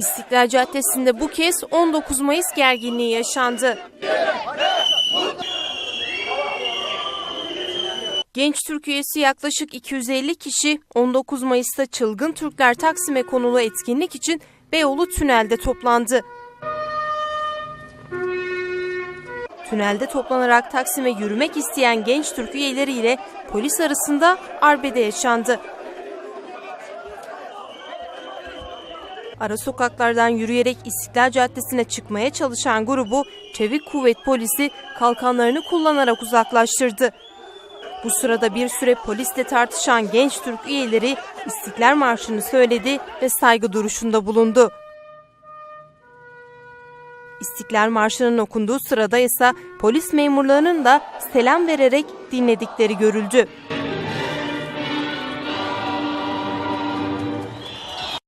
İstiklal Caddesi'nde bu kez 19 Mayıs gerginliği yaşandı. Genç Türk üyesi yaklaşık 250 kişi 19 Mayıs'ta Çılgın Türkler Taksim'e konulu etkinlik için Beyoğlu Tünel'de toplandı. Tünelde toplanarak Taksim'e yürümek isteyen genç Türk üyeleriyle polis arasında arbede yaşandı. Ara sokaklardan yürüyerek İstiklal Caddesi'ne çıkmaya çalışan grubu Çevik Kuvvet Polisi kalkanlarını kullanarak uzaklaştırdı. Bu sırada bir süre polisle tartışan genç Türk üyeleri İstiklal Marşı'nı söyledi ve saygı duruşunda bulundu. İstiklal Marşı'nın okunduğu sırada ise polis memurlarının da selam vererek dinledikleri görüldü.